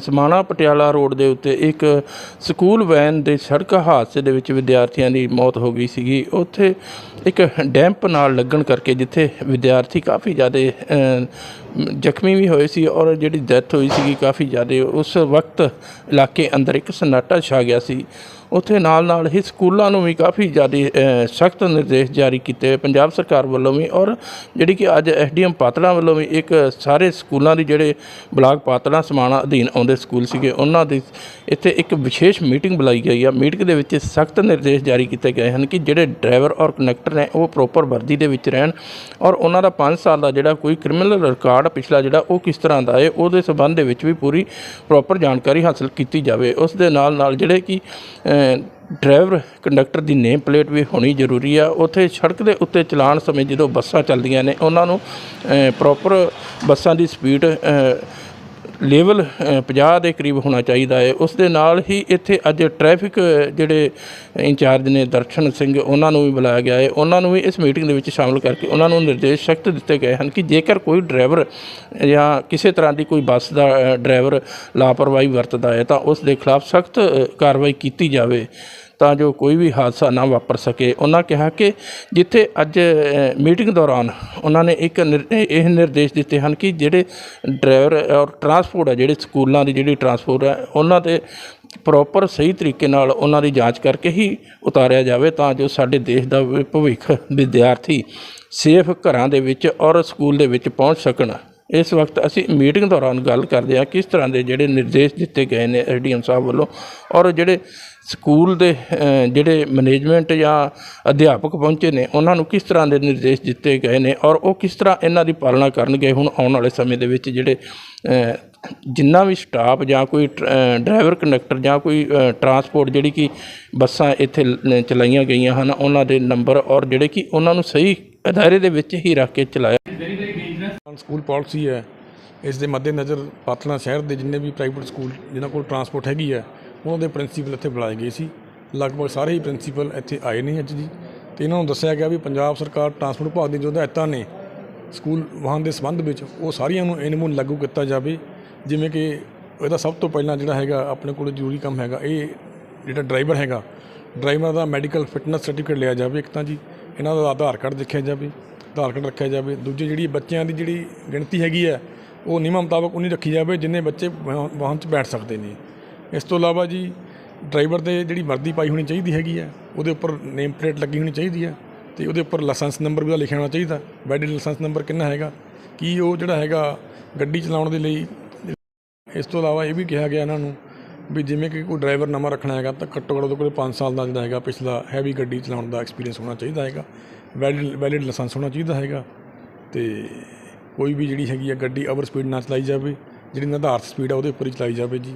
Samana Patiala road ਦੇ ਉੱਤੇ ਇੱਕ ਸਕੂਲ ਵੈਨ ਦੇ ਸੜਕ ਹਾਦਸੇ ਦੇ ਵਿੱਚ ਵਿਦਿਆਰਥੀਆਂ ਦੀ ਮੌਤ ਹੋ ਗਈ ਸੀਗੀ। ਉੱਥੇ ਇੱਕ ਡੈਂਪ ਨਾਲ ਲੱਗਣ ਕਰਕੇ ਜਿੱਥੇ ਵਿਦਿਆਰਥੀ ਕਾਫੀ ਜ਼ਿਆਦਾ ਜ਼ਖਮੀ ਵੀ ਹੋਏ ਸੀ ਔਰ ਜਿਹੜੀ ਡੈਥ ਹੋਈ ਸੀਗੀ ਕਾਫੀ ਜ਼ਿਆਦਾ, ਉਸ ਵਕਤ ਇਲਾਕੇ ਅੰਦਰ ਇੱਕ ਸਨਾਟਾ ਛਾ ਗਿਆ ਸੀ। ਉੱਥੇ ਨਾਲ ਨਾਲ ਹੀ ਸਕੂਲਾਂ ਨੂੰ ਵੀ ਕਾਫੀ ਜ਼ਿਆਦਾ ਸਖਤ ਨਿਰਦੇਸ਼ ਜਾਰੀ ਕੀਤੇ ਪੰਜਾਬ ਸਰਕਾਰ ਵੱਲੋਂ ਵੀ ਔਰ ਜਿਹੜੀ ਕਿ ਅੱਜ ਐਸਡੀਐਮ ਪਾਤੜਾ ਵੱਲੋਂ ਵੀ ਇੱਕ ਸਾਰੇ ਸਕੂਲਾਂ ਦੀ ਜਿਹੜੇ ਬਲਾਕ ਪਾਤੜਾ ਸਮਾਣਾ ਅਧੀਨ ਆਉਂਦੇ ਸਕੂਲ ਸੀਗੇ, ਉਹਨਾਂ ਦੀ ਇੱਥੇ ਇੱਕ ਵਿਸ਼ੇਸ਼ ਮੀਟਿੰਗ ਬੁਲਾਈ ਗਈ ਆ। ਮੀਟਿੰਗ ਦੇ ਵਿੱਚ ਸਖਤ ਨਿਰਦੇਸ਼ ਜਾਰੀ ਕੀਤੇ ਗਏ ਹਨ ਕਿ ਜਿਹੜੇ ਡਰਾਈਵਰ ਔਰ ਕੰਡਕਟਰ ਨੇ ਉਹ ਪ੍ਰੋਪਰ ਵਰਦੀ ਦੇ ਵਿੱਚ ਰਹਿਣ ਔਰ ਉਹਨਾਂ ਦਾ 5 ਸਾਲ ਦਾ ਜਿਹੜਾ ਕੋਈ ਕ੍ਰਿਮੀਨਲ ਰਿਕਾਰਡ ਪਿਛਲਾ ਜਿਹੜਾ ਉਹ ਕਿਸ ਤਰ੍ਹਾਂ ਦਾ ਹੈ, ਉਹਦੇ ਸਬੰਧ ਦੇ ਵਿੱਚ ਵੀ ਪੂਰੀ ਪ੍ਰੋਪਰ ਜਾਣਕਾਰੀ ਹਾਸਲ ਕੀਤੀ ਜਾਵੇ। ਉਸ ਦੇ ਨਾਲ ਨਾਲ ਜਿਹੜੇ ਕਿ ਡਰਾਈਵਰ ਕੰਡਕਟਰ ਦੀ ਨੇਮ ਪਲੇਟ ਵੀ ਹੋਣੀ ਜ਼ਰੂਰੀ ਆ। ਉੱਥੇ ਸੜਕ ਦੇ ਉੱਤੇ ਚਲਾਉਣ ਸਮੇਂ ਜਦੋਂ ਬੱਸਾਂ ਚੱਲਦੀਆਂ ਨੇ, ਉਹਨਾਂ ਨੂੰ ਪ੍ਰੋਪਰ ਬੱਸਾਂ ਦੀ ਸਪੀਡ ਲੈਵਲ 50 ਦੇ ਕਰੀਬ ਹੋਣਾ ਚਾਹੀਦਾ ਹੈ। ਉਸ ਦੇ ਨਾਲ ਹੀ ਇੱਥੇ ਅੱਜ ਟ੍ਰੈਫਿਕ, ਜਿਹੜੇ ਇੰਚਾਰਜ ਨੇ ਦਰਸ਼ਨ ਸਿੰਘ, ਉਹਨਾਂ ਨੂੰ ਵੀ ਬੁਲਾਇਆ ਗਿਆ ਹੈ। ਉਹਨਾਂ ਨੂੰ ਵੀ ਇਸ ਮੀਟਿੰਗ ਦੇ ਵਿੱਚ ਸ਼ਾਮਲ ਕਰਕੇ ਉਹਨਾਂ ਨੂੰ ਨਿਰਦੇਸ਼ ਸਖਤ ਦਿੱਤੇ ਗਏ ਹਨ ਕਿ ਜੇਕਰ ਕੋਈ ਡਰਾਈਵਰ ਜਾਂ ਕਿਸੇ ਤਰ੍ਹਾਂ ਦੀ ਕੋਈ ਬੱਸ ਦਾ ਡਰਾਈਵਰ ਲਾਪਰਵਾਹੀ ਵਰਤਦਾ ਹੈ ਤਾਂ ਉਸ ਦੇ ਖਿਲਾਫ ਸਖਤ ਕਾਰਵਾਈ ਕੀਤੀ ਜਾਵੇ। ਤਾਂ ਜੋ ਕੋਈ ਵੀ ਹਾਦਸਾ ਨਾ ਵਾਪਰ ਸਕੇ। ਉਹਨਾਂ ਕਿਹਾ ਕਿ ਜਿੱਥੇ ਅੱਜ ਮੀਟਿੰਗ ਦੌਰਾਨ ਉਹਨਾਂ ਨੇ ਇੱਕ ਨਿਰ- ਇਹ ਨਿਰਦੇਸ਼ ਦਿੱਤੇ ਹਨ ਕਿ ਜਿਹੜੇ ਡਰਾਈਵਰ ਔਰ ਟਰਾਂਸਪੋਰਟ ਹੈ ਜਿਹੜੇ ਸਕੂਲਾਂ ਦੀ ਜਿਹੜੀ ਟਰਾਂਸਪੋਰਟ ਹੈ ਉਹਨਾਂ ਤੇ ਪ੍ਰੋਪਰ ਸਹੀ ਤਰੀਕੇ ਨਾਲ ਉਹਨਾਂ ਦੀ ਜਾਂਚ ਕਰਕੇ ਹੀ ਉਤਾਰਿਆ ਜਾਵੇ ਤਾਂ ਜੋ ਸਾਡੇ ਦੇਸ਼ ਦਾ ਭਵਿੱਖ ਵਿਦਿਆਰਥੀ ਸੇਫ ਘਰਾਂ ਦੇ ਵਿੱਚ ਔਰ ਸਕੂਲ ਦੇ ਵਿੱਚ ਪਹੁੰਚ ਸਕਣ। ਇਸ ਵਕਤ ਅਸੀਂ ਮੀਟਿੰਗ ਦੌਰਾਨ ਗੱਲ ਕਰਦੇ ਹਾਂ ਕਿਸ ਤਰ੍ਹਾਂ ਦੇ ਜਿਹੜੇ ਨਿਰਦੇਸ਼ ਦਿੱਤੇ ਗਏ ਨੇ ਐਸਡੀਐਮ ਸਾਹਿਬ ਵੱਲੋਂ ਔਰ ਜਿਹੜੇ ਸਕੂਲ ਦੇ ਜਿਹੜੇ ਮੈਨੇਜਮੈਂਟ ਜਾਂ ਅਧਿਆਪਕ ਪਹੁੰਚੇ ਨੇ, ਉਹਨਾਂ ਨੂੰ ਕਿਸ ਤਰ੍ਹਾਂ ਦੇ ਨਿਰਦੇਸ਼ ਦਿੱਤੇ ਗਏ ਨੇ ਔਰ ਉਹ ਕਿਸ ਤਰ੍ਹਾਂ ਇਹਨਾਂ ਦੀ ਪਾਲਣਾ ਕਰਨਗੇ ਹੁਣ ਆਉਣ ਵਾਲੇ ਸਮੇਂ ਦੇ ਵਿੱਚ ਜਿਹੜੇ ਜਿੰਨਾ ਵੀ ਸਟਾਫ ਜਾਂ ਕੋਈ ਟਰ- ਡਰਾਈਵਰ ਕੰਡਕਟਰ ਜਾਂ ਕੋਈ ਟਰਾਂਸਪੋਰਟ ਜਿਹੜੀ ਕਿ ਬੱਸਾਂ ਇੱਥੇ ਚਲਾਈਆਂ ਗਈਆਂ ਹਨ, ਉਹਨਾਂ ਦੇ ਨੰਬਰ ਔਰ ਜਿਹੜੇ ਕਿ ਉਹਨਾਂ ਨੂੰ ਸਹੀ ਅਦਾਰੇ ਦੇ ਵਿੱਚ ਹੀ ਰੱਖ ਕੇ ਚਲਾਇਆ ਸਕੂਲ ਪਾਲਿਸੀ ਹੈ, ਇਸ ਦੇ ਮੱਦੇਨਜ਼ਰ ਪਾਤਲਾ ਸ਼ਹਿਰ ਦੇ ਜਿੰਨੇ ਵੀ ਪ੍ਰਾਈਵੇਟ ਸਕੂਲ ਜਿਨ੍ਹਾਂ ਕੋਲ ਟਰਾਂਸਪੋਰਟ ਹੈਗੀ ਹੈ ਉਹਨਾਂ ਦੇ ਪ੍ਰਿੰਸੀਪਲ ਇੱਥੇ ਬੁਲਾਏ ਗਏ ਸੀ। ਲਗਭਗ ਸਾਰੇ ਹੀ ਪ੍ਰਿੰਸੀਪਲ ਇੱਥੇ ਆਏ ਨੇ ਅੱਜ ਜੀ। ਤੇ ਇਹਨਾਂ ਨੂੰ ਦੱਸਿਆ ਗਿਆ ਵੀ ਪੰਜਾਬ ਸਰਕਾਰ ਟਰਾਂਸਪੋਰਟ ਵਿਭਾਗ ਦੀ ਜੋ ਹਦਾਇਤਾਂ ਨੇ, ਸਕੂਲ ਵਾਹਨ ਦੇ ਸੰਬੰਧ ਵਿੱਚ, ਉਹ ਸਾਰੀਆਂ ਨੂੰ ਇਹਨੂੰ ਲਾਗੂ ਕੀਤਾ ਜਾਵੇ। ਜਿਵੇਂ ਕਿ ਇਹਦਾ ਸਭ ਤੋਂ ਪਹਿਲਾਂ ਜਿਹੜਾ ਹੈਗਾ, ਆਪਣੇ ਕੋਲ ਜ਼ਰੂਰੀ ਕੰਮ ਹੈਗਾ, ਇਹ ਜਿਹੜਾ ਡਰਾਈਵਰ ਹੈਗਾ, ਡਰਾਈਵਰ ਦਾ ਮੈਡੀਕਲ ਫਿਟਨੈਸ ਸਰਟੀਫਿਕੇਟ ਲਿਆ ਜਾਵੇ ਇੱਕ ਤਾਂ ਜੀ। ਇਹਨਾਂ ਦਾ ਆਧਾਰ ਕਾਰਡ ਦੇਖਿਆ ਜਾਵੇ। ਆਧਾਰ ਰੱਖਿਆ ਜਾਵੇ, ਦੂਜੀ ਜਿਹੜੀ ਬੱਚਿਆਂ ਦੀ ਜਿਹੜੀ ਗਿਣਤੀ ਹੈਗੀ ਹੈ, ਉਹ ਨਿਯਮਾਂ ਮੁਤਾਬਕ ਉਨੀ ਰੱਖੀ ਜਾਵੇ ਜਿੰਨੇ ਬੱਚੇ ਵਾਹਨ 'ਚ ਬੈਠ ਸਕਦੇ ਨੇ। ਇਸ ਤੋਂ ਇਲਾਵਾ ਜੀ, ਡਰਾਈਵਰ ਦੇ ਜਿਹੜੀ ਵਰਦੀ ਪਾਈ ਹੋਣੀ ਚਾਹੀਦੀ ਹੈਗੀ ਹੈ, ਉਹਦੇ ਉੱਪਰ ਨੇਮ ਪਲੇਟ ਲੱਗੀ ਹੋਣੀ ਚਾਹੀਦੀ ਹੈ ਤੇ ਉਹਦੇ ਉੱਪਰ ਲਾਇਸੈਂਸ ਨੰਬਰ ਵੀ ਉਹਦਾ ਲਿਖਿਆ ਹੋਣਾ ਚਾਹੀਦਾ। ਵੈਲਿਡ ਲਾਇਸੈਂਸ ਨੰਬਰ ਕਿੰਨਾ ਹੈਗਾ, ਕੀ ਉਹ ਜਿਹੜਾ ਹੈਗਾ ਗੱਡੀ ਚਲਾਉਣ ਦੇ ਲਈ, ਇਸ ਤੋਂ ਇਲਾਵਾ ਇਹ ਵੀ ਕਿਹਾ ਗਿਆ ਇਹਨਾਂ ਨੂੰ ਵੀ ਜਿਵੇਂ ਕਿ ਕੋਈ ਡਰਾਈਵਰ ਨਵਾਂ ਰੱਖਣਾ ਹੈਗਾ ਤਾਂ ਘੱਟੋ ਘੱਟ ਉਹਦੇ ਕੋਲ 5 ਸਾਲ ਦਾ ਜਿਹੜਾ ਹੈਗਾ ਪਿਛਲਾ ਹੈਵੀ ਗੱਡੀ ਚਲਾਉਣ ਦਾ ਐਕਸਪੀਰੀਅੰਸ ਹੋਣਾ ਚਾਹੀਦਾ ਹੈਗਾ ਵੈਲਿਡ ਵੈਲਿਡ ਲਾਇਸੈਂਸ ਹੋਣਾ ਚਾਹੀਦਾ ਹੈਗਾ ਤੇ ਕੋਈ ਵੀ ਜਿਹੜੀ ਹੈਗੀ ਆ ਗੱਡੀ ਓਵਰ ਸਪੀਡ ਨਾ ਚਲਾਈ ਜਾਵੇ, ਜਿਹੜੀ ਨਿਰਧਾਰਤ ਸਪੀਡ ਆ ਉਹਦੇ ਉੱਪਰ ਹੀ ਚਲਾਈ ਜਾਵੇ ਜੀ।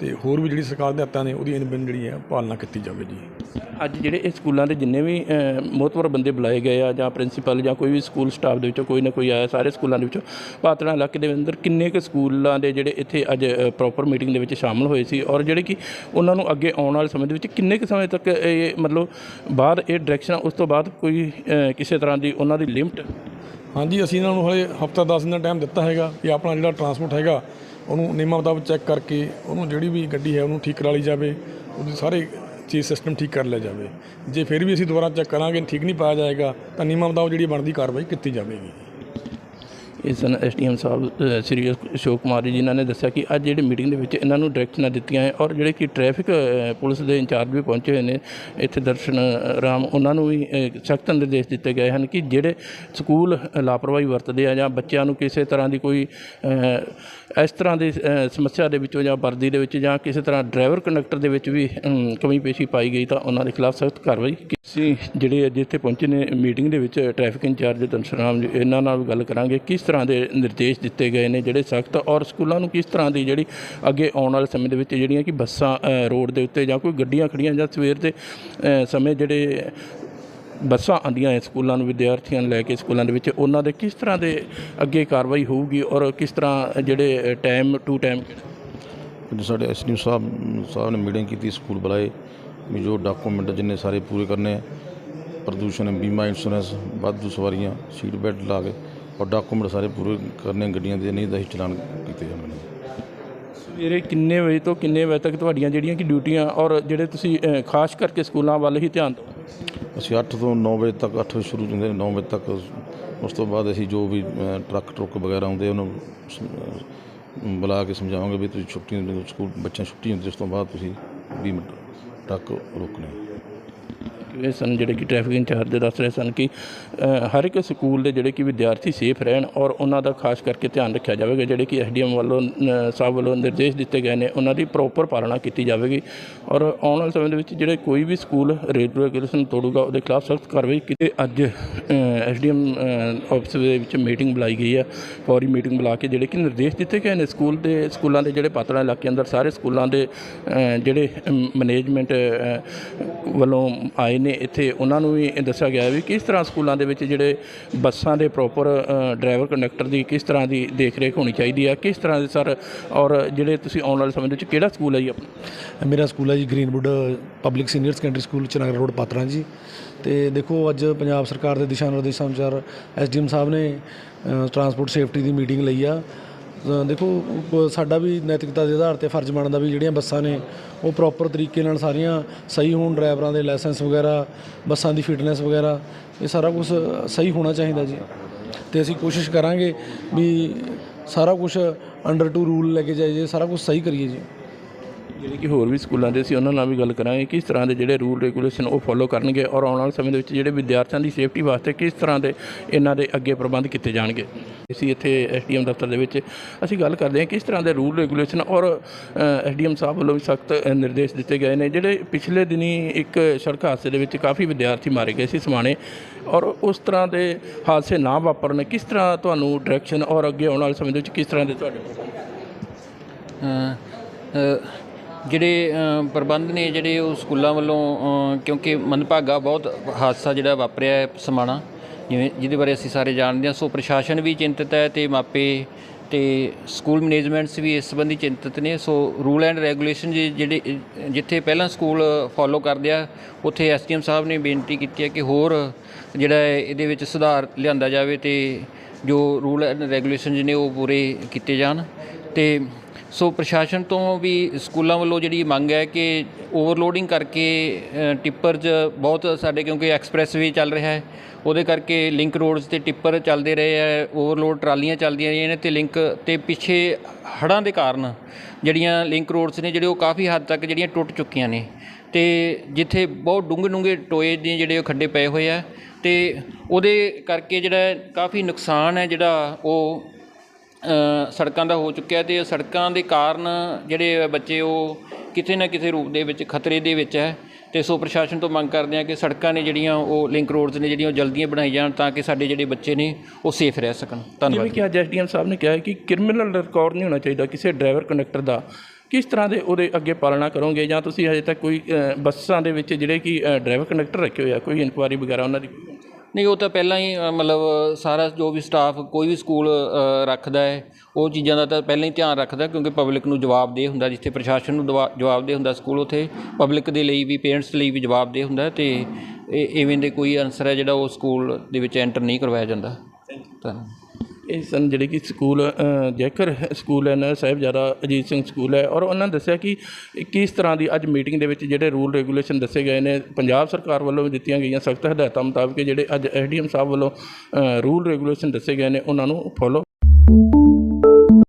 ਤੇ ਹੋਰ ਵੀ ਜਿਹੜੀ ਸਰਕਾਰ ਦੇ ਹੱਥਾਂ ਨੇ ਉਹਦੀ ਅਨਬਨ ਜਿਹੜੀ ਹੈ ਪਾਲਣਾ ਕੀਤੀ ਜਾਵੇ ਜੀ। ਅੱਜ ਜਿਹੜੇ ਇਹ ਸਕੂਲਾਂ ਦੇ ਜਿੰਨੇ ਵੀ ਅ, ਮੋਹਤਵਰ ਬੰਦੇ ਬੁਲਾਏ ਗਏ ਆ ਜਾਂ ਪ੍ਰਿੰਸੀਪਲ ਜਾਂ ਕੋਈ ਵੀ ਸਕੂਲ ਸਟਾਫ ਦੇ ਵਿੱਚੋਂ ਕੋਈ ਨਾ ਕੋਈ ਆਇਆ ਸਾਰੇ ਸਕੂਲਾਂ ਦੇ ਵਿੱਚੋਂ ਪਾਤੜਾ ਇਲਾਕੇ ਦੇ ਅੰਦਰ ਕਿੰਨੇ ਕੁ ਸਕੂਲਾਂ ਦੇ ਜਿਹੜੇ ਇੱਥੇ ਅੱਜ ਪ੍ਰੋਪਰ ਮੀਟਿੰਗ ਦੇ ਵਿੱਚ ਸ਼ਾਮਲ ਹੋਏ ਸੀ ਔਰ ਜਿਹੜੇ ਕਿ ਉਹਨਾਂ ਨੂੰ ਅੱਗੇ ਆਉਣ ਵਾਲੇ ਸਮੇਂ ਦੇ ਵਿੱਚ ਕਿੰਨੇ ਕੁ ਸਮੇਂ ਤੱਕ ਇਹ ਮਤਲਬ ਬਾਅਦ ਇਹ ਡਾਇਰੈਕਸ਼ਨ ਉਸ ਤੋਂ ਬਾਅਦ ਕੋਈ ਕਿਸੇ ਤਰ੍ਹਾਂ ਦੀ ਉਹਨਾਂ ਦੀ ਲਿਮਟ ਹਾਂਜੀ ਅਸੀਂ ਇਹਨਾਂ ਨੂੰ ਹਲੇ ਹਫਤਾ 10 ਦਿਨ ਦਾ ਟਾਈਮ ਦਿੱਤਾ ਹੈਗਾ ਕਿ ਆਪਣਾ ਜਿਹੜਾ ਟਰਾਂਸਪੋਰਟ ਹੈਗਾ ਉਹਨੂੰ ਨਿਯਮਾਂ ਮੁਤਾਬਕ ਚੈੱਕ ਕਰਕੇ ਉਹਨੂੰ ਜਿਹੜੀ ਵੀ ਗੱਡੀ ਹੈ ਉਹਨੂੰ ਠੀਕ ਕਰਾ ਲਈ ਜਾਵੇ, ਉਹਦੇ ਸਾਰੇ ਚੀਜ਼ ਸਿਸਟਮ ਠੀਕ ਕਰ ਲਿਆ ਜਾਵੇ। ਜੇ ਫਿਰ ਵੀ ਅਸੀਂ ਦੁਬਾਰਾ ਚੈੱਕ ਕਰਾਂਗੇ, ਠੀਕ ਨਹੀਂ ਪਾਇਆ ਜਾਏਗਾ, ਤਾਂ ਨਿਯਮਾਂ ਮੁਤਾਬਕ ਜਿਹੜੀ ਬਣਦੀ ਕਾਰਵਾਈ ਕੀਤੀ ਜਾਵੇਗੀ। ਇਸ ਦਿਨ ਐਸਡੀਐਮ ਸਾਹਿਬ ਸ੍ਰੀ ਅਸ਼ੋਕ ਕੁਮਾਰ ਜੀ ਜਿਨ੍ਹਾਂ ਨੇ ਦੱਸਿਆ ਕਿ ਅੱਜ ਜਿਹੜੀ ਮੀਟਿੰਗ ਦੇ ਵਿੱਚ ਇਹਨਾਂ ਨੂੰ ਡਾਇਰੈਕਸ਼ਨਾਂ ਦਿੱਤੀਆਂ ਹੈ ਔਰ ਜਿਹੜੇ ਕਿ ਟ੍ਰੈਫਿਕ ਪੁਲਿਸ ਦੇ ਇੰਚਾਰਜ ਵੀ ਪਹੁੰਚੇ ਹੋਏ ਨੇ, ਇੱਥੇ ਦਰਸ਼ਨ ਰਾਮ, ਉਹਨਾਂ ਨੂੰ ਵੀ ਸਖਤ ਨਿਰਦੇਸ਼ ਦਿੱਤੇ ਗਏ ਹਨ ਕਿ ਜਿਹੜੇ ਸਕੂਲ ਲਾਪਰਵਾਹੀ ਵਰਤਦੇ ਆ ਜਾਂ ਬੱਚਿਆਂ ਨੂੰ ਕਿਸੇ ਤਰ੍ਹਾਂ ਦੀ ਕੋਈ ਇਸ ਤਰ੍ਹਾਂ ਦੀ ਸਮੱਸਿਆ ਦੇ ਵਿੱਚੋਂ ਜਾਂ ਵਰਦੀ ਦੇ ਵਿੱਚ ਜਾਂ ਕਿਸੇ ਤਰ੍ਹਾਂ ਡਰਾਈਵਰ ਕੰਡਕਟਰ ਦੇ ਵਿੱਚ ਵੀ ਕਮੀ ਪੇਸ਼ੀ ਪਾਈ ਗਈ ਤਾਂ ਉਹਨਾਂ ਦੇ ਖਿਲਾਫ ਸਖਤ ਕਾਰਵਾਈ ਅਸੀਂ ਜਿਹੜੇ ਅੱਜ ਇੱਥੇ ਪਹੁੰਚੇ ਨੇ ਮੀਟਿੰਗ ਦੇ ਵਿੱਚ ਟ੍ਰੈਫਿਕ ਇੰਚਾਰਜ ਦਰਸ਼ਨ ਰਾਮ ਜੀ, ਇਹਨਾਂ ਨਾਲ ਗੱਲ ਕਰਾਂਗੇ, ਕਿਸ ਤਰ੍ਹਾਂ ਦੇ ਨਿਰਦੇਸ਼ ਦਿੱਤੇ ਗਏ ਨੇ ਜਿਹੜੇ ਸਖਤ, ਔਰ ਸਕੂਲਾਂ ਨੂੰ ਕਿਸ ਤਰ੍ਹਾਂ ਦੀ ਜਿਹੜੀ ਅੱਗੇ ਆਉਣ ਵਾਲੇ ਸਮੇਂ ਦੇ ਵਿੱਚ ਜਿਹੜੀਆਂ ਕਿ ਬੱਸਾਂ ਰੋਡ ਦੇ ਉੱਤੇ ਜਾਂ ਕੋਈ ਗੱਡੀਆਂ ਖੜੀਆਂ ਜਾਂ ਸਵੇਰ ਦੇ ਸਮੇਂ ਜਿਹੜੇ ਬੱਸਾਂ ਆਉਂਦੀਆਂ ਹੈ ਸਕੂਲਾਂ ਨੂੰ, ਵਿਦਿਆਰਥੀਆਂ ਨੂੰ ਲੈ ਕੇ ਸਕੂਲਾਂ ਦੇ ਵਿੱਚ, ਉਹਨਾਂ ਦੇ ਕਿਸ ਤਰ੍ਹਾਂ ਦੇ ਅੱਗੇ ਕਾਰਵਾਈ ਹੋਊਗੀ ਔਰ ਕਿਸ ਤਰ੍ਹਾਂ ਜਿਹੜੇ ਟਾਈਮ ਟੂ ਟਾਈਮ ਅੱਜ ਸਾਡੇ ਐਸਡੀਓ ਸਾਹਿਬ ਸਾਹਿਬ ਨੇ ਮੀਟਿੰਗ ਕੀਤੀ, ਸਕੂਲ ਬੁਲਾਏ। ਵੀ ਜੋ ਡਾਕੂਮੈਂਟ ਜਿੰਨੇ ਸਾਰੇ ਪੂਰੇ ਕਰਨੇ ਆ, ਪ੍ਰਦੂਸ਼ਣ, ਬੀਮਾ ਇੰਸ਼ੋਰੈਂਸ ਵਾਧੂ ਸਵਾਰੀਆਂ ਸੀਟ ਬੈਲਟ ਲਾ ਕੇ। ਔਰ ਡਾਕੂਮੈਂਟ ਸਾਰੇ ਪੂਰੇ ਕਰਨੇ ਗੱਡੀਆਂ ਦੇ ਨਹੀਂ ਤਾਂ ਅਸੀਂ ਚਲਾਨ ਕੀਤੇ ਜਾਣਗੇ ਸਵੇਰੇ ਕਿੰਨੇ ਵਜੇ ਤੋਂ ਕਿੰਨੇ ਵਜੇ ਤੱਕ ਤੁਹਾਡੀਆਂ ਜਿਹੜੀਆਂ ਕਿ ਡਿਊਟੀਆਂ ਔਰ ਜਿਹੜੇ ਤੁਸੀਂ ਅ, ਖਾਸ ਕਰਕੇ ਸਕੂਲਾਂ ਵੱਲ ਹੀ ਧਿਆਨ ਦਿਓ? ਅਸੀਂ 8 ਤੋਂ 9 ਵਜੇ ਤੱਕ 8 ਵਜੇ ਸ਼ੁਰੂ ਹੁੰਦੇ ਨੇ 9 ਵਜੇ ਤੱਕ। ਉਸ ਤੋਂ ਬਾਅਦ ਅਸੀਂ ਜੋ ਵੀ ਅ, ਟਰੱਕ ਟਰੁੱਕ ਵਗੈਰਾ ਆਉਂਦੇ ਉਹਨਾਂ ਨੂੰ ਸ- ਅ, ਬੁਲਾ ਕੇ ਸਮਝਾਵਾਂਗੇ ਵੀ ਤੁਸੀਂ ਛੁੱਟੀ ਸਕੂਲ ਬੱਚਿਆਂ ਦੀ ਛੁੱਟੀ ਹੁੰਦੀ ਉਸ ਤੋਂ ਬਾਅਦ ਤੁਸੀਂ 20 ਮਿੰਟ ਟਰੱਕ ਰੋਕਣੇ ਇਹ ਸਨ ਜਿਹੜੇ ਕਿ ਟ੍ਰੈਫਿਕ ਇੰਚਾਰਜ ਦੇ ਦੱਸ ਰਹੇ ਸਨ ਕਿ ਹਰ ਇੱਕ ਸਕੂਲ ਦੇ ਜਿਹੜੇ ਕਿ ਵਿਦਿਆਰਥੀ ਸੇਫ ਰਹਿਣ ਔਰ ਉਹਨਾਂ ਦਾ ਖਾਸ ਕਰਕੇ ਧਿਆਨ ਰੱਖਿਆ ਜਾਵੇਗਾ। ਜਿਹੜੇ ਕਿ ਐਸਡੀਐਮ ਵੱਲੋਂ ਅ, ਸਾਹਿਬ ਵੱਲੋਂ ਨਿਰਦੇਸ਼ ਦਿੱਤੇ ਗਏ ਨੇ ਉਹਨਾਂ ਦੀ ਪ੍ਰੋਪਰ ਪਾਲਣਾ ਕੀਤੀ ਜਾਵੇਗੀ ਔਰ ਆਉਣ ਵਾਲੇ ਸਮੇਂ ਦੇ ਵਿੱਚ ਜਿਹੜੇ ਕੋਈ ਵੀ ਸਕੂਲ ਰੇਟ ਰੈਗੂਲੇਸ਼ਨ ਤੋੜੂਗਾ ਉਹਦੇ ਖਿਲਾਫ ਸਖਤ ਕਾਰਵਾਈ ਕੀਤੀ ਅੱਜ ਐਸਡੀਐਮ ਆਫਿਸ ਦੇ ਵਿੱਚ ਮੀਟਿੰਗ ਬੁਲਾਈ ਗਈ ਹੈ। ਫੌਰੀ ਮੀਟਿੰਗ ਬੁਲਾ ਕੇ ਜਿਹੜੇ ਕਿ ਨਿਰਦੇਸ਼ ਦਿੱਤੇ ਗਏ ਨੇ ਸਕੂਲ ਦੇ ਸਕੂਲਾਂ ਦੇ ਜਿਹੜੇ ਪਾਤੜਾ ਇਲਾਕੇ ਅੰਦਰ ਸਾਰੇ ਸਕੂਲਾਂ ਦੇ ਜਿਹੜੇ ਮੈਨੇਜਮੈਂਟ ਵੱਲੋਂ ਆਏ ਨੇ ਇੱਥੇ, ਉਹਨਾਂ ਨੂੰ ਵੀ ਇਹ ਦੱਸਿਆ ਗਿਆ ਵੀ ਕਿਸ ਤਰ੍ਹਾਂ ਸਕੂਲਾਂ ਦੇ ਵਿੱਚ ਜਿਹੜੇ ਬੱਸਾਂ ਦੇ ਪ੍ਰੋਪਰ ਡਰਾਈਵਰ ਕੰਡਕਟਰ ਦੀ ਕਿਸ ਤਰ੍ਹਾਂ ਦੀ ਦੇਖ ਰੇਖ ਹੋਣੀ ਚਾਹੀਦੀ ਹੈ ਕਿਸ ਤਰ੍ਹਾਂ ਦੇ ਸਰ, ਔਰ ਜਿਹੜੇ ਤੁਸੀਂ ਆਉਣ ਵਾਲੇ ਸਮੇਂ ਦੇ ਵਿੱਚ ਕਿਹੜਾ ਸਕੂਲ ਹੈ ਜੀ ਆਪਣਾ? ਮੇਰਾ ਸਕੂਲ ਹੈ ਜੀ Greenwood Public Senior Secondary School, Chanagar Road, Patran ji. ਤੇ ਦੇਖੋ, ਅੱਜ ਪੰਜਾਬ ਸਰਕਾਰ ਦੇ ਦਿਸ਼ਾ ਨਿਰਦੇਸ਼ਾਂ ਅਨੁਸਾਰ ਐਸਡੀਐਮ ਸਾਹਿਬ ਨੇ ਟਰਾਂਸਪੋਰਟ ਸੇਫਟੀ ਦੀ ਮੀਟਿੰਗ ਲਈ ਆ। ਦੇਖੋ ਸਾਡਾ ਵੀ ਨੈਤਿਕਤਾ ਦੇ ਆਧਾਰ ਤੇ ਫਰਜ਼ ਬਣਦਾ ਵੀ ਜਿਹੜੀਆਂ ਬੱਸਾਂ ਨੇ, ਉਹ ਪ੍ਰੋਪਰ ਤਰੀਕੇ ਨਾਲ ਸਾਰੀਆਂ ਸਹੀ ਹੋਣ ਡਰਾਈਵਰਾਂ ਦੇ ਲਾਇਸੈਂਸ ਵਗੈਰਾ, ਬੱਸਾਂ ਦੀ ਫਿਟਨੈਸ ਵਗੈਰਾ, ਇਹ ਸਾਰਾ ਕੁਝ ਸਹੀ ਹੋਣਾ ਚਾਹੀਦਾ ਜੀ। ਤੇ ਅਸੀਂ ਕੋਸ਼ਿਸ਼ ਕਰਾਂਗੇ ਵੀ ਸਾਰਾ ਕੁਝ ਅੰਡਰ ਟੂ ਰੂਲ ਲੈ ਕੇ ਜਾਈਏ, ਸਾਰਾ ਕੁਝ ਸਹੀ ਕਰੀਏ ਜੀ। ਜਿਹੜੇ ਕਿ ਹੋਰ ਵੀ ਸਕੂਲਾਂ ਦੇ ਸੀ ਉਹਨਾਂ ਨਾਲ ਵੀ ਗੱਲ ਕਰਾਂਗੇ ਕਿਸ ਤਰ੍ਹਾਂ ਦੇ ਜਿਹੜੇ ਰੂਲ ਰੈਗੂਲੇਸ਼ਨ ਉਹ ਫੋਲੋ ਕਰਨਗੇ ਔਰ ਆਉਣ ਵਾਲੇ ਸਮੇਂ ਦੇ ਵਿੱਚ ਜਿਹੜੇ ਵਿਦਿਆਰਥੀਆਂ ਦੀ ਸੇਫਟੀ ਵਾਸਤੇ ਕਿਸ ਤਰ੍ਹਾਂ ਦੇ ਇਹਨਾਂ ਦੇ ਅੱਗੇ ਪ੍ਰਬੰਧ ਕੀਤੇ ਜਾਣਗੇ। ਅਸੀਂ ਇੱਥੇ ਐਸਡੀਐਮ ਦਫ਼ਤਰ ਦੇ ਵਿੱਚ ਅਸੀਂ ਗੱਲ ਕਰਦੇ ਹਾਂ ਕਿਸ ਤਰ੍ਹਾਂ ਦੇ ਰੂਲ ਰੈਗੂਲੇਸ਼ਨ ਔਰ ਐਸਡੀਐਮ ਸਾਹਿਬ ਵੱਲੋਂ ਵੀ ਸਖਤ ਨਿਰਦੇਸ਼ ਦਿੱਤੇ ਗਏ ਨੇ ਜਿਹੜੇ ਪਿਛਲੇ ਦਿਨੀ ਇੱਕ ਸੜਕ ਹਾਦਸੇ ਦੇ ਵਿੱਚ ਕਾਫੀ ਵਿਦਿਆਰਥੀ ਮਾਰੇ ਗਏ ਸੀ ਸਮਾਣੇ ਔਰ ਉਸ ਤਰ੍ਹਾਂ ਦੇ ਹਾਦਸੇ ਨਾ ਵਾਪਰਨ ਕਿਸ ਤਰ੍ਹਾਂ ਤੁਹਾਨੂੰ ਡਾਇਰੈਕਸ਼ਨ ਔਰ ਅੱਗੇ ਆਉਣ ਵਾਲੇ ਸਮੇਂ ਦੇ ਵਿੱਚ ਕਿਸ ਤਰ੍ਹਾਂ ਦੇ ਤੁਹਾਡੇ ਜਿਹੜੇ ਪ੍ਰਬੰਧ ਨੇ ਜਿਹੜੇ ਉਹ ਸਕੂਲਾਂ ਵੱਲੋਂ ਕਿਉਂਕਿ ਮੰਦਭਾਗਾ ਬਹੁਤ ਹਾਦਸਾ ਜਿਹੜਾ ਵਾਪਰਿਆ ਹੈ ਸਮਾਣਾ, ਜਿਵੇਂ, ਜਿਹਦੇ ਬਾਰੇ ਅਸੀਂ ਸਾਰੇ ਜਾਣਦੇ ਹਾਂ। ਸੋ ਪ੍ਰਸ਼ਾਸਨ ਵੀ ਚਿੰਤਤ ਹੈ ਤੇ ਮਾਪੇ ਤੇ ਸਕੂਲ ਮੈਨੇਜਮੈਂਟਸ ਵੀ ਇਸ ਸੰਬੰਧੀ ਚਿੰਤਤ ਨੇ। ਸੋ ਰੂਲ ਐਂਡ ਰੈਗੂਲੇਸ਼ਨ ਜਿਹੜੇ ਜਿੱਥੇ ਪਹਿਲਾਂ ਸਕੂਲ ਫੋਲੋ ਕਰਦੇ ਆ, ਉੱਥੇ ਐਸਡੀਐਮ ਸਾਹਿਬ ਨੇ ਬੇਨਤੀ ਕੀਤੀ ਹੈ ਕਿ ਹੋਰ ਜਿਹੜਾ ਹੈ, ਇਹਦੇ ਵਿੱਚ ਸੁਧਾਰ ਲਿਆਂਦਾ ਜਾਵੇ ਤੇ ਜੋ ਰੂਲ ਐਂਡ ਰੈਗੂਲੇਸ਼ਨ ਨੇ ਉਹ ਪੂਰੇ ਕੀਤੇ ਜਾਣ। ਤੇ ਸੋ ਪ੍ਰਸ਼ਾਸਨ ਤੋਂ ਵੀ ਸਕੂਲਾਂ ਵੱਲੋਂ ਜਿਹੜੀ ਮੰਗ ਹੈ ਕਿ ਓਵਰਲੋਡਿੰਗ ਕਰਕੇ ਟਿੱਪਰ 'ਚ ਬਹੁਤ ਸਾਡੇ ਕਿਉਂਕਿ ਐਕਸਪ੍ਰੈਸਵੇ ਚੱਲ ਰਿਹਾ ਹੈ, ਉਹਦੇ ਕਰਕੇ ਲਿੰਕ ਰੋਡਸ ਤੇ ਟਿੱਪਰ ਚੱਲਦੇ ਰਹੇ ਹੈ, ਓਵਰਲੋਡ ਟਰਾਲੀਆਂ ਚੱਲਦੀਆਂ ਰਹੀਆਂ ਨੇ ਤੇ ਲਿੰਕ ਤੇ ਪਿੱਛੇ ਹੜ੍ਹਾਂ ਦੇ ਕਾਰਨ ਜਿਹੜੀਆਂ ਲਿੰਕ ਰੋਡਸ ਨੇ ਜਿਹੜੇ ਉਹ ਕਾਫੀ ਹੱਦ ਤੱਕ ਜਿਹੜੀਆਂ ਟੁੱਟ ਚੁੱਕੀਆਂ ਨੇ ਤੇ ਜਿੱਥੇ ਬਹੁਤ ਡੂੰਘੇ ਡੂੰਘੇ ਟੋਏ ਦੇ ਜਿਹੜੇ ਉਹ ਖੱਡੇ ਪਏ ਹੋਏ ਆ ਤੇ ਉਹਦੇ ਕਰਕੇ ਜਿਹੜਾ ਕਾਫੀ ਨੁਕਸਾਨ ਹੈ ਜਿਹੜਾ ਉਹ ਸੜਕਾਂ ਦਾ ਹੋ ਚੁੱਕਿਆ ਤੇ ਸੜਕਾਂ ਦੇ ਕਾਰਨ ਜਿਹੜੇ ਬੱਚੇ ਉਹ ਕਿਤੇ ਨਾ ਕਿਸੇ ਰੂਪ ਦੇ ਵਿੱਚ ਖਤਰੇ ਦੇ ਵਿੱਚ ਹੈ। ਤੇ ਸੋ ਪ੍ਰਸ਼ਾਸਨ ਤੋਂ ਮੰਗ ਕਰਦੇ ਆ ਕਿ ਸੜਕਾਂ ਨੇ ਜਿਹੜੀਆਂ ਉਹ ਲਿੰਕ ਰੋਡਸ ਨੇ ਜਿਹੜੀਆਂ ਉਹ ਜਲਦੀਆਂ ਬਣਾਈ ਜਾਣ ਤਾਂ ਕਿ ਸਾਡੇ ਜਿਹੜੇ ਬੱਚੇ ਨੇ ਉਹ ਸੇਫ ਰਹਿ ਸਕਣ। ਧੰਨਵਾਦ ਜਿਵੇਂ ਕਿ ਅੱਜ ਐਸਡੀਐਮ ਸਾਹਿਬ ਨੇ ਕਿਹਾ ਹੈ ਕਿ ਕ੍ਰਿਮੀਨਲ ਰਿਕਾਰਡ ਨਹੀਂ ਹੋਣਾ ਚਾਹੀਦਾ ਕਿਸੇ ਡਰਾਈਵਰ ਕੰਡਕਟਰ ਦਾ। ਕਿਸ ਤਰ੍ਹਾਂ ਦੇ ਉਹਦੇ ਅੱਗੇ ਪਾਲਣਾ ਕਰੋਗੇ ਜਾਂ ਤੁਸੀਂ ਹਜੇ ਤੱਕ ਕੋਈ ਅ, ਬੱਸਾਂ ਦੇ ਵਿੱਚ ਜਿਹੜੇ ਕਿ ਡਰਾਈਵਰ ਕੰਡਕਟਰ ਰੱਖੇ ਹੋਏ ਆ ਕੋਈ ਇਨਕੁਆਰੀ ਵਗੈਰਾ ਉਹਨਾਂ ਦੀ? ਨਹੀਂ ਉਹ ਤਾਂ ਪਹਿਲਾਂ ਹੀ ਅ, ਮਤਲਬ ਸਾਰਾ ਜੋ ਵੀ ਸਟਾਫ ਕੋਈ ਵੀ ਸਕੂਲ ਅ, ਰੱਖਦਾ ਹੈ ਉਹ ਚੀਜ਼ਾਂ ਦਾ ਤਾਂ ਪਹਿਲਾਂ ਹੀ ਧਿਆਨ ਰੱਖਦਾ ਕਿਉਂਕਿ ਪਬਲਿਕ ਨੂੰ ਜਵਾਬਦੇਹ ਹੁੰਦਾ ਜਿੱਥੇ ਪ੍ਰਸ਼ਾਸਨ ਨੂੰ ਦਵਾ- ਜਵਾਬਦੇਹ ਹੁੰਦਾ ਸਕੂਲ ਉੱਥੇ ਪਬਲਿਕ ਦੇ ਲਈ ਵੀ ਪੇਰੈਂਟਸ ਲਈ ਵੀ ਜਵਾਬਦੇਹ ਹੁੰਦਾ ਤੇ ਇਹ ਇਵੇਂ ਦੇ ਕੋਈ ਆਨਸਰ ਹੈ ਜਿਹੜਾ ਉਹ ਸਕੂਲ ਦੇ ਵਿੱਚ ਐਂਟਰ ਨਹੀਂ ਕਰਵਾਇਆ ਜਾਂਦਾ। ਧੰਨਵਾਦ। ਇਹ ਸਨ ਜਿਹੜੇ ਕਿ ਸਕੂਲ ਜੈਕਰ ਸਕੂਲ ਹੈ ਨਾ ਸਾਹਿਬਜ਼ਾਦਾ ਅਜੀਤ ਸਿੰਘ ਸਕੂਲ ਹੈ ਔਰ ਉਹਨਾਂ ਨੇ ਦੱਸਿਆ ਕਿ ਕਿਸ ਤਰ੍ਹਾਂ ਦੀ ਅੱਜ ਮੀਟਿੰਗ ਦੇ ਵਿੱਚ ਜਿਹੜੇ ਰੂਲ ਰੈਗੂਲੇਸ਼ਨ ਦੱਸੇ ਗਏ ਨੇ, ਪੰਜਾਬ ਸਰਕਾਰ ਵੱਲੋਂ ਵੀ ਦਿੱਤੀਆਂ ਗਈਆਂ ਸਖਤ ਹਦਾਇਤਾਂ ਮੁਤਾਬਕ ਜਿਹੜੇ ਅੱਜ ਐਸਡੀਐਮ ਸਾਹਿਬ ਵੱਲੋਂ ਰੂਲ ਰੈਗੂਲੇਸ਼ਨ ਦੱਸੇ ਗਏ ਨੇ, ਉਹਨਾਂ ਨੂੰ ਫੋਲੋ